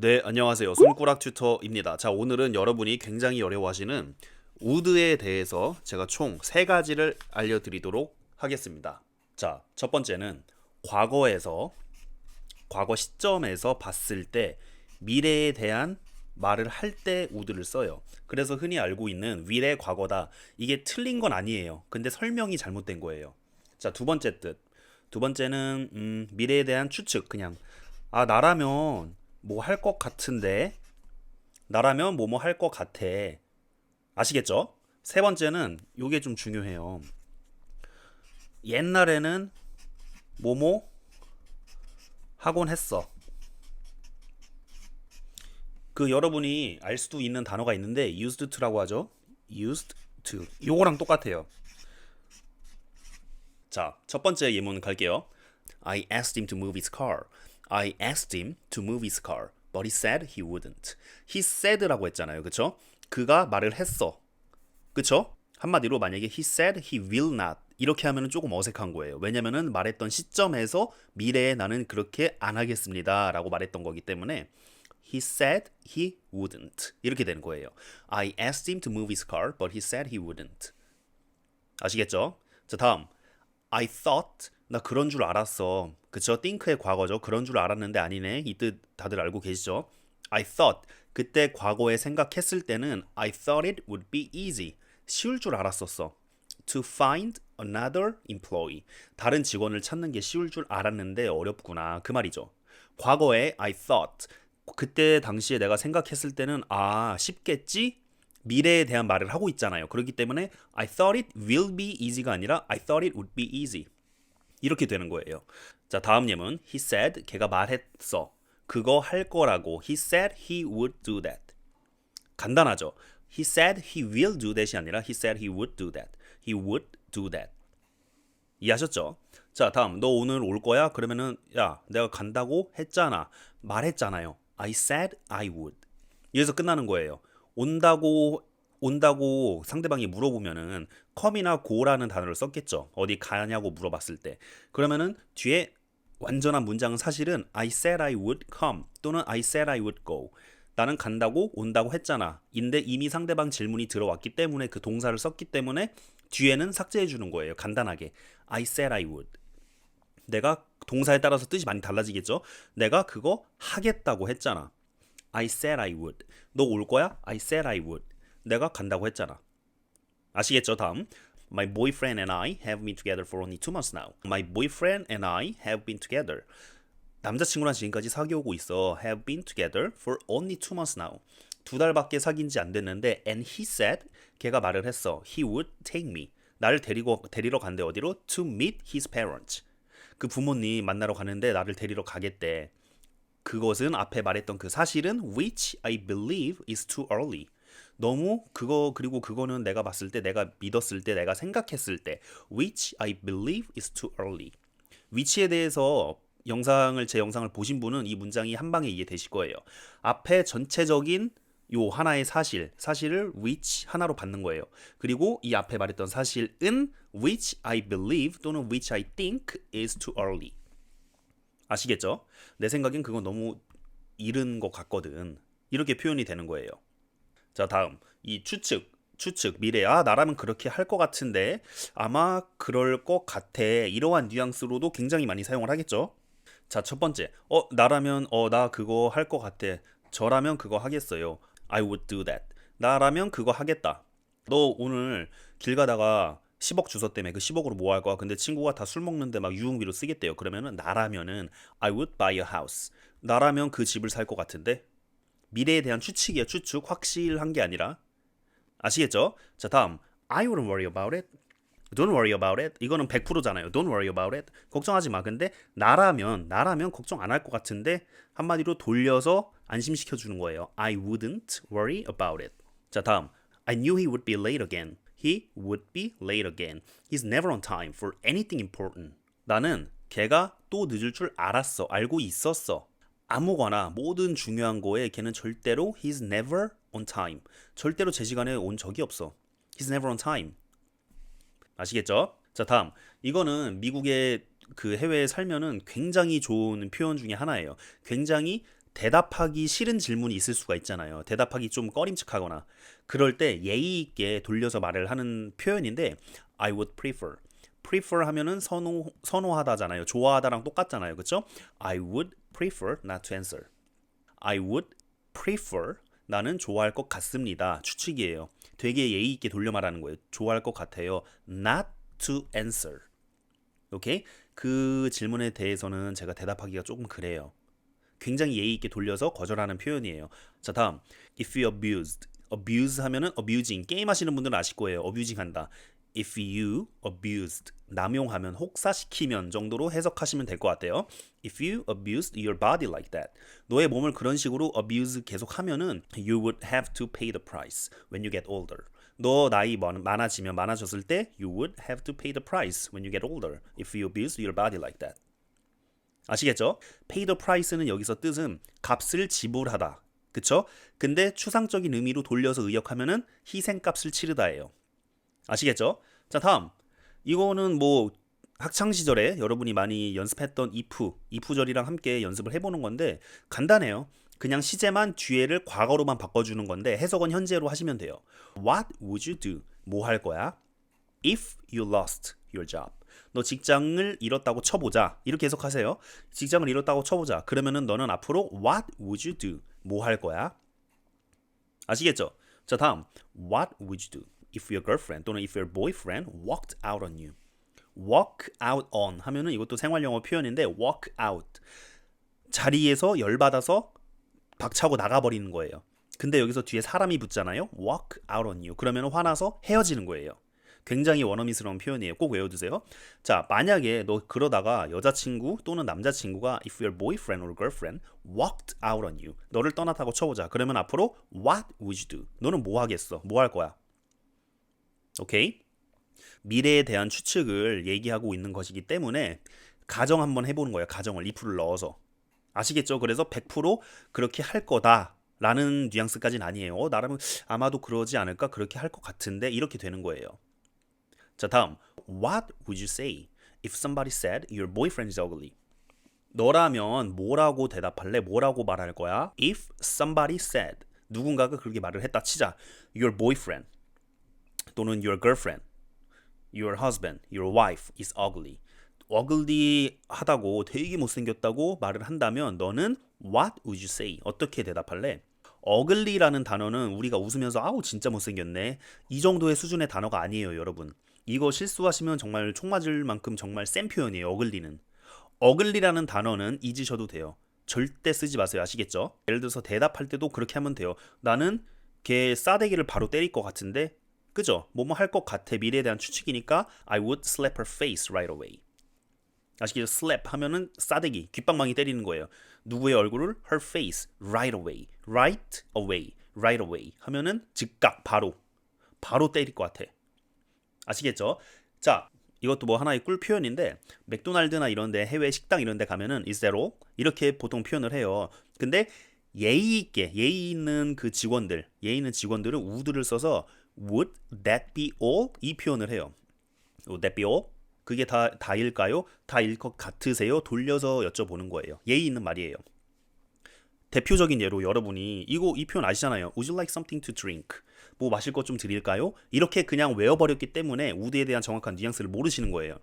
네, 안녕하세요. 손꾸락 튜터입니다. 자, 오늘은 여러분이 굉장히 어려워하시는 우드에 대해서 제가 총 세 가지를 알려드리도록 하겠습니다. 자, 첫 번째는 과거에서 과거 시점에서 봤을 때 미래에 대한 말을 할 때 우드를 써요. 그래서 흔히 알고 있는 미래 과거다. 이게 틀린 건 아니에요. 근데 설명이 잘못된 거예요. 자, 두 번째 뜻. 두 번째는 음, 미래에 대한 추측. 그냥 아, 나라면 뭐 할 것 같은데 나라면 뭐 뭐 할 것 같아. 아시겠죠? 세 번째는 요게 좀 중요해요. 옛날에는 뭐뭐 하곤 했어. 그 여러분이 알 수도 있는 단어가 있는데 used to라고 하죠. used to. 요거랑 똑같아요. 자, 첫 번째 예문 갈게요. I asked him to move his car. I asked him to move his car, but he said he wouldn't. He said라고 했잖아요. 그쵸? 그가 말을 했어. 그쵸? 한마디로 만약에 he said he will not 이렇게 하면은 조금 어색한 거예요. 왜냐면은 말했던 시점에서 미래에 나는 그렇게 안 하겠습니다라고 말했던 거기 때문에 he said he wouldn't 이렇게 되는 거예요. I asked him to move his car, but he said he wouldn't. 아시겠죠? 자, 다음. I thought 나 그런 줄 알았어. 그쵸? think의 과거죠. 그런 줄 알았는데 아니네. 이 뜻 다들 알고 계시죠? I thought 그때 과거에 생각했을 때는 I thought it would be easy. 쉬울 줄 알았었어. To find another employee. 다른 직원을 찾는 게 쉬울 줄 알았는데 어렵구나. 그 말이죠. 과거에 I thought 그때 당시에 내가 생각했을 때는 아 쉽겠지 미래에 대한 말을 하고 있잖아요. 그렇기 때문에 I thought it will be easy가 아니라 I thought it would be easy. 이렇게 되는 거예요. 자, 다음 예문. He said 걔가 말했어. 그거 할 거라고. He said he would do that. 간단하죠. He said he will do that이 아니라 he said he would do that. He would do that. 이해하셨죠? 자, 다음. 너 오늘 올 거야? 그러면은 야, 내가 간다고 했잖아. 말했잖아요. I said I would. 여기서 끝나는 거예요. 온다고 온다고 상대방이 물어보면은 come이나 go라는 단어를 썼겠죠. 어디 가냐고 물어봤을 때. 그러면은 뒤에 완전한 문장은 사실은 I said I would come 또는 I said I would go. 나는 간다고 온다고 했잖아. 인데 이미 상대방 질문이 들어왔기 때문에 그 동사를 썼기 때문에 뒤에는 삭제해 주는 거예요. 간단하게. I said I would. 내가 동사에 따라서 뜻이 많이 달라지겠죠. 내가 그거 하겠다고 했잖아. I said I would. 너 올 거야? I said I would. 내가 간다고 했잖아. 아시겠죠? 다음. My boyfriend and I have been together for only two months now. My boyfriend and I have been together. 남자친구랑 지금까지 사귀어오고 있어. Have been together for only two months now. 두 달밖에 사귄 지 안 됐는데 and he said 걔가 말을 했어. He would take me. 나를 데리고 데리러 간대 어디로? To meet his parents. 그 부모님 만나러 가는데 나를 데리러 가겠대. 그것은 앞에 말했던 그 사실은 which I believe is too early. 너무 그거 그리고 그거는 내가 봤을 때 내가 믿었을 때 내가 생각했을 때 which I believe is too early. 위치에 대해서 영상을 제 영상을 보신 분은 이 문장이 한 방에 이해되실 거예요. 앞에 전체적인 요 하나의 사실, 사실을 which 하나로 받는 거예요. 그리고 이 앞에 말했던 사실은 which I believe 또는 which I think is too early. 아시겠죠? 내 생각엔 그건 너무 이른 것 같거든. 이렇게 표현이 되는 거예요. 자, 다음. 이 추측. 추측, 미래. 아, 나라면 그렇게 할 것 같은데 아마 그럴 것 같아. 이러한 뉘앙스로도 굉장히 많이 사용을 하겠죠. 자, 첫 번째. 어, 나라면 어, 나 그거 할 것 같아. 저라면 그거 하겠어요. I would do that. 나라면 그거 하겠다. 너 오늘 길 가다가 10억 주소 때문에 그 10억으로 뭐 할 거야? 근데 친구가 다 술 먹는데 막 유흥비로 쓰겠대요. 그러면은 나라면은 I would buy a house. 나라면 그 집을 살 것 같은데 미래에 대한 추측이야. 추측 확실한 게 아니라 아시겠죠? 자, 다음. I wouldn't worry about it. Don't worry about it. 이거는 100%잖아요. Don't worry about it. 걱정하지 마. 근데 나라면 나라면 걱정 안 할 것 같은데 한마디로 돌려서 안심시켜 주는 거예요. I wouldn't worry about it. 자, 다음. I knew he would be late again. He would be late again. He's never on time for anything important. 나는 걔가 또 늦을 줄 알았어. 알고 있었어. 아무거나 모든 중요한 거에 걔는 절대로 he's never on time. 절대로 제 시간에 온 적이 없어. He's never on time. 아시겠죠? 자, 다음. 이거는 미국의 그 해외에 살면은 굉장히 좋은 표현 중에 하나예요. 굉장히 대답하기 싫은 질문이 있을 수가 있잖아요. 대답하기 좀 꺼림칙하거나 그럴 때 예의 있게 돌려서 말을 하는 표현인데 I would prefer. prefer 하면은 선호 선호하다잖아요. 좋아하다랑 똑같잖아요. 그렇죠? I would prefer not to answer. I would prefer 나는 좋아할 것 같습니다. 추측이에요. 되게 예의 있게 돌려 말하는 거예요. 좋아할 것 같아요. not to answer. 오케이? 그 질문에 대해서는 제가 대답하기가 조금 그래요. 굉장히 예의 있게 돌려서 거절하는 표현이에요. 자, 다음. if you abused. abuse 하면은 abusing. 게임 하시는 분들은 아실 거예요. abusing 한다. if you abused. 남용하면 혹사시키면 정도로 해석하시면 될 것 같아요. if you abused your body like that. 너의 몸을 그런 식으로 abuse 계속 하면은 you would have to pay the price when you get older. 너 나이 많아지면 많아졌을 때 you would have to pay the price when you get older if you abuse your body like that. 아시겠죠? pay the price는 여기서 뜻은 값을 지불하다. 그쵸? 근데 추상적인 의미로 돌려서 의역하면은 희생값을 치르다예요. 아시겠죠? 자, 다음. 이거는 뭐 학창 시절에 여러분이 많이 연습했던 if, if절이랑 함께 연습을 해보는 건데 간단해요. 그냥 시제만 뒤에를 과거로만 바꿔주는 건데 해석은 현재로 하시면 돼요. What would you do? 뭐 할 거야? If you lost your job. 너 직장을 잃었다고 쳐보자. 이렇게 해석하세요. 직장을 잃었다고 쳐보자. 그러면은 너는 앞으로 What would you do? 뭐 할 거야? 아시겠죠? 자 다음 What would you do if your girlfriend 또는 if your boyfriend walked out on you? walk out on 하면은 이것도 생활 영어 표현인데 walk out 자리에서 열 받아서 박차고 나가 버리는 거예요. 근데 여기서 뒤에 사람이 붙잖아요. walk out on you. 그러면 화나서 헤어지는 거예요. 굉장히 원어민스러운 표현이에요. 꼭 외워두세요. 자, 만약에 너 그러다가 여자친구 또는 남자친구가 if your boyfriend or girlfriend walked out on you. 너를 떠났다고 쳐보자. 그러면 앞으로 what would you do? 너는 뭐 하겠어? 뭐 할 거야? 오케이? 미래에 대한 추측을 얘기하고 있는 것이기 때문에 가정 한번 해보는 거예요. 가정을 if를 넣어서. 아시겠죠? 그래서 100% 그렇게 할 거다 라는 뉘앙스까지는 아니에요. 어, 나라면 아마도 그러지 않을까? 그렇게 할 것 같은데 이렇게 되는 거예요. 자, 다음. What would you say if somebody said your boyfriend is ugly? 너라면 뭐라고 대답할래? 뭐라고 말할 거야? If somebody said 누군가가 그렇게 말을 했다 치자. Your boyfriend 또는 your girlfriend, your husband, your wife is ugly. 어글리하다고 되게 못생겼다고 말을 한다면 너는 what would you say? 어떻게 대답할래? 어글리라는 단어는 우리가 웃으면서 아우 진짜 못생겼네 이 정도의 수준의 단어가 아니에요 여러분 이거 실수하시면 정말 총 맞을 만큼 정말 센 표현이에요 어글리는 어글리라는 단어는 잊으셔도 돼요 절대 쓰지 마세요 아시겠죠? 예를 들어서 대답할 때도 그렇게 하면 돼요 나는 걔 싸대기를 바로 때릴 것 같은데 그죠? 뭐뭐 할 것 같아 미래에 대한 추측이니까 I would slap her face right away 아시겠죠? slap 하면은 싸대기, 귓방망이 때리는 거예요. 누구의 얼굴을 her face right away, right away, right away 하면은 즉각 바로 바로 때릴 것 같아. 아시겠죠? 자, 이것도 뭐 하나의 꿀 표현인데 맥도날드나 이런데 해외 식당 이런데 가면은 all 이렇게 보통 표현을 해요. 근데 예의 있게 예의 있는 그 직원들, 예의 있는 직원들은 would를 써서 would that be all 이 표현을 해요. would that be all? 그게 다 다일까요? 다일 것 같으세요? 돌려서 여쭤보는 거예요. 예의 있는 말이에요. 대표적인 예로 여러분이 이거 이 표현 아시잖아요. Would you like something to drink? 뭐 마실 것 좀 드릴까요? 이렇게 그냥 외워버렸기 때문에 우드에 대한 정확한 뉘앙스를 모르시는 거예요.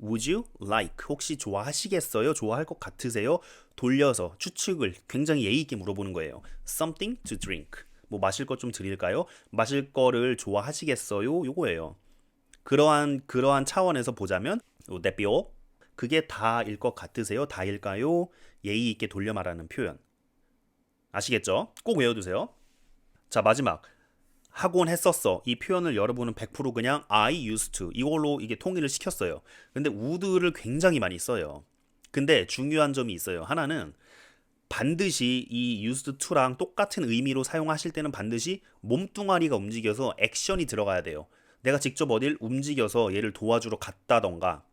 Would you like? 혹시 좋아하시겠어요? 좋아할 것 같으세요? 돌려서 추측을 굉장히 예의 있게 물어보는 거예요. Something to drink. 뭐 마실 것 좀 드릴까요? 마실 거를 좋아하시겠어요? 요거예요. 그러한 그러한 차원에서 보자면 that all? 그게 다일 것 같으세요? 다일까요? 예의 있게 돌려 말하는 표현. 아시겠죠? 꼭 외워두세요. 자 마지막 하곤 했었어 이 표현을 여러분은 100% 그냥 I used to 이걸로 이게 통일을 시켰어요. 근데 would를 굉장히 많이 써요. 근데 중요한 점이 있어요. 하나는 반드시 이 used to랑 똑같은 의미로 사용하실 때는 반드시 몸뚱아리가 움직여서 액션이 들어가야 돼요. 내가 직접 어딜 움직여서 얘를 도와주러 갔다던가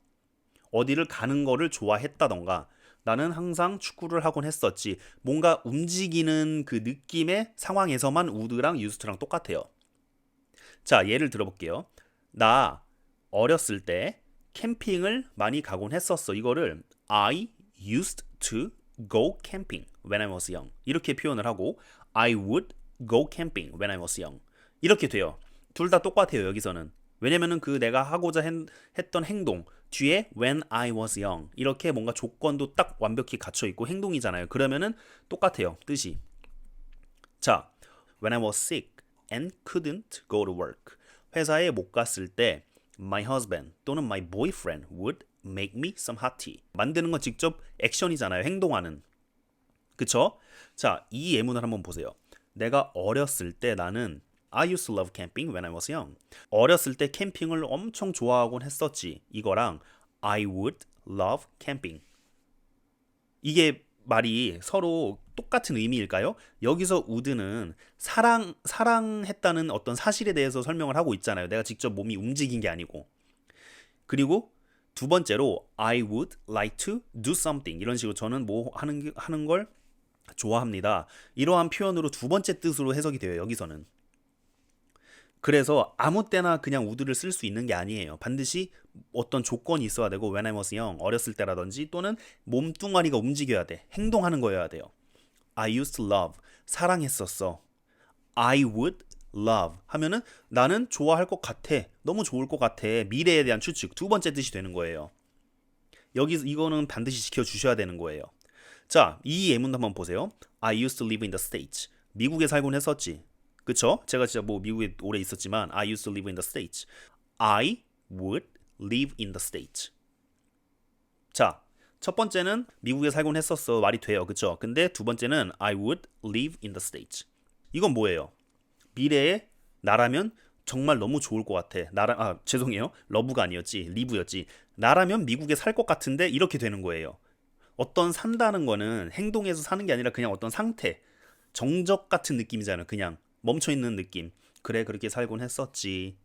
어디를 가는 거를 좋아했다던가 나는 항상 축구를 하곤 했었지. 뭔가 움직이는 그 느낌의 상황에서만 우드랑 유스트랑 똑같아요. 자, 예를 들어볼게요. 나 어렸을 때 캠핑을 많이 가곤 했었어. 이거를 I used to go camping when I was young. 이렇게 표현을 하고 I would go camping when I was young. 이렇게 돼요. 둘 다 똑같아요, 여기서는. 왜냐면은 그 내가 하고자 했, 했던 행동 뒤에 when I was young 이렇게 뭔가 조건도 딱 완벽히 갖춰 있고 행동이잖아요. 그러면은 똑같아요. 뜻이. 자, when I was sick and couldn't go to work. 회사에 못 갔을 때 my husband 또는 my boyfriend would make me some hot tea. 만드는 건 직접 액션이잖아요. 행동하는. 그쵸? 자, 이 예문을 한번 보세요. 내가 어렸을 때 나는 I used to love camping when I was young. 어렸을 때 캠핑을 엄청 좋아하곤 했었지. 이거랑 I would love camping. 이게 말이 서로 똑같은 의미일까요? 여기서 would는 사랑 사랑했다는 어떤 사실에 대해서 설명을 하고 있잖아요. 내가 직접 몸이 움직인 게 아니고. 그리고 두 번째로 I would like to do something 이런 식으로 저는 뭐 하는 게- 하는 걸 좋아합니다. 이러한 표현으로 두 번째 뜻으로 해석이 돼요. 여기서는. 그래서 아무 때나 그냥 우드를 쓸 수 있는 게 아니에요. 반드시 어떤 조건이 있어야 되고 when I was young 어렸을 때라든지 또는 몸뚱아리가 움직여야 돼. 행동하는 거여야 돼요. I used to love 사랑했었어. I would love 하면은 나는 좋아할 것 같아. 너무 좋을 것 같아. 미래에 대한 추측 두 번째 뜻이 되는 거예요. 여기 이거는 반드시 지켜 주셔야 되는 거예요. 자, 이 예문도 한번 보세요. I used to live in the States. 미국에 살곤 했었지. 그쵸? 제가 진짜 뭐 미국에 오래 있었지만 I used to live in the States. I would live in the States. 자, 첫 번째는 미국에 살곤 했었어. 말이 돼요. 그쵸? 근데 두 번째는 I would live in the States. 이건 뭐예요? 미래에 나라면 정말 너무 좋을 것 같아. 나라 아 죄송해요. 러브가 아니었지. 리브였지. 나라면 미국에 살 것 같은데 이렇게 되는 거예요. 어떤 산다는 거는 행동에서 사는 게 아니라 그냥 어떤 상태, 정적 같은 느낌이잖아요. 그냥 멈춰 있는 느낌. 그래 그렇게 살곤 했었지.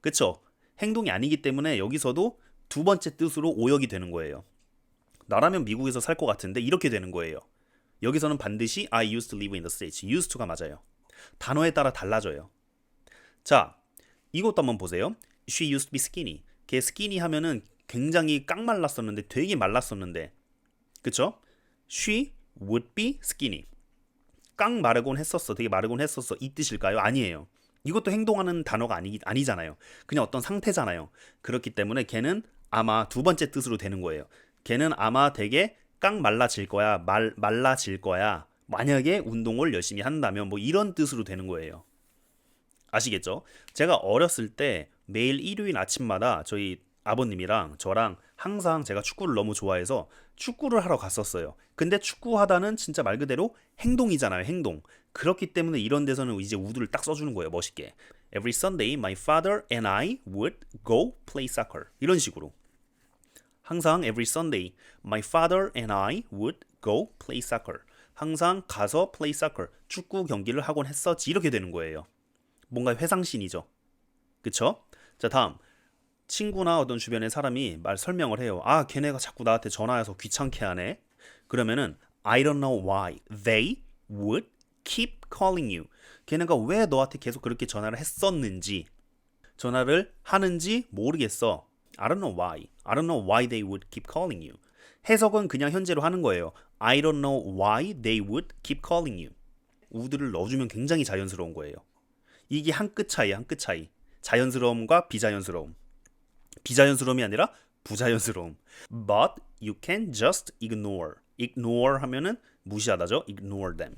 그쵸? 행동이 아니기 때문에 여기서도 두 번째 뜻으로 오역이 되는 거예요. 나라면 미국에서 살 것 같은데 이렇게 되는 거예요. 여기서는 반드시 I used to live in the States. used to가 맞아요. 단어에 따라 달라져요. 자, 이것도 한번 보세요. She used to be skinny. 걔 skinny 하면은 굉장히 깡 말랐었는데 되게 말랐었는데 그쵸? She would be skinny. 깡 마르곤 했었어. 되게 마르곤 했었어. 이 뜻일까요? 아니에요. 이것도 행동하는 단어가 아니, 아니잖아요. 그냥 어떤 상태잖아요. 그렇기 때문에 걔는 아마 두 번째 뜻으로 되는 거예요. 걔는 아마 되게 깡 말라질 거야. 말, 말라질 거야. 만약에 운동을 열심히 한다면 뭐 이런 뜻으로 되는 거예요. 아시겠죠? 제가 어렸을 때 매일 일요일 아침마다 저희 아버님이랑 저랑 항상 제가 축구를 너무 좋아해서 축구를 하러 갔었어요. 근데 축구하다는 진짜 말 그대로 행동이잖아요, 행동. 그렇기 때문에 이런 데서는 이제 우드를 딱 써주는 거예요, 멋있게. Every Sunday, my father and I would go play soccer. 이런 식으로. 항상 every Sunday, my father and I would go play soccer. 항상 가서 play soccer, 축구 경기를 하곤 했었지. 이렇게 되는 거예요. 뭔가 회상신이죠. 그쵸? 자, 다음. 친구나 어떤 주변의 사람이 말 설명을 해요. 아, 걔네가 자꾸 나한테 전화해서 귀찮게 하네. 그러면은 I don't know why they would keep calling you. 걔네가 왜 너한테 계속 그렇게 전화를 했었는지 전화를 하는지 모르겠어. I don't know why. I don't know why they would keep calling you. 해석은 그냥 현재로 하는 거예요. I don't know why they would keep calling you. 우드를 넣어주면 굉장히 자연스러운 거예요. 이게 한 끗 차이, 한 끗 차이. 자연스러움과 비자연스러움. 비자연스러움이 아니라 부자연스러움. But you can just ignore. ignore 하면은 무시하다죠. ignore them.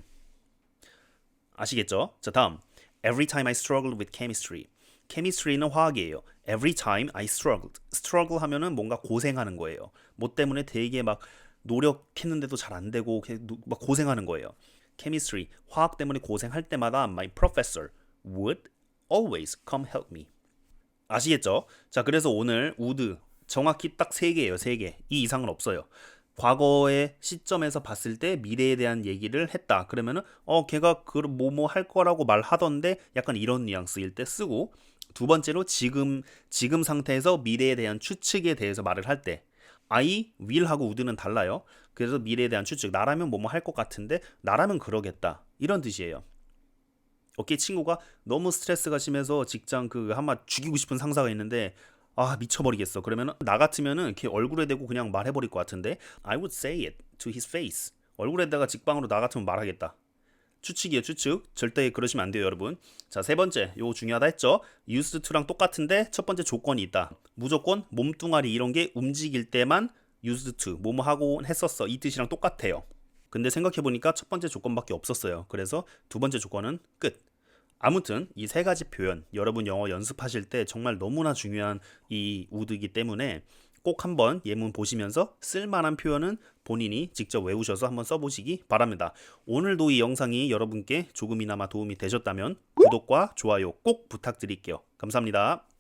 아시겠죠? 자, 다음. Every time I struggled with chemistry. chemistry는 화학이에요. Every time I struggled. struggle 하면은 뭔가 고생하는 거예요. 뭐 때문에 되게 막 노력했는데도 잘 안 되고 막 고생하는 거예요. chemistry 화학 때문에 고생할 때마다 my professor would always come help me. 아시겠죠? 자, 그래서 오늘 would 정확히 딱 세 개예요. 세 개. 이 이상은 없어요. 과거의 시점에서 봤을 때 미래에 대한 얘기를 했다. 그러면은 어 걔가 그 뭐뭐 할 거라고 말하던데 약간 이런 뉘앙스일 때 쓰고 두 번째로 지금 지금 상태에서 미래에 대한 추측에 대해서 말을 할 때 I will 하고 would는 달라요. 그래서 미래에 대한 추측 나라면 뭐뭐 할 것 같은데 나라면 그러겠다. 이런 뜻이에요. 오케이 친구가 너무 스트레스가 심해서 직장 그 한마 죽이고 싶은 상사가 있는데 아 미쳐버리겠어. 그러면 나 같으면은 걔 얼굴에 대고 그냥 말해버릴 것 같은데 I would say it to his face. 얼굴에다가 직방으로 나 같으면 말하겠다. 추측이에요, 추측. 절대 그러시면 안 돼요, 여러분. 자, 세 번째. 요거 중요하다 했죠? used to랑 똑같은데 첫 번째 조건이 있다. 무조건 몸뚱아리 이런 게 움직일 때만 used to 뭐뭐 하고 했었어. 이 뜻이랑 똑같아요. 근데 생각해 보니까 첫 번째 조건밖에 없었어요. 그래서 두 번째 조건은 끝. 아무튼 이 세 가지 표현 여러분 영어 연습하실 때 정말 너무나 중요한 이 우드이기 때문에 꼭 한번 예문 보시면서 쓸만한 표현은 본인이 직접 외우셔서 한번 써보시기 바랍니다. 오늘도 이 영상이 여러분께 조금이나마 도움이 되셨다면 구독과 좋아요 꼭 부탁드릴게요. 감사합니다.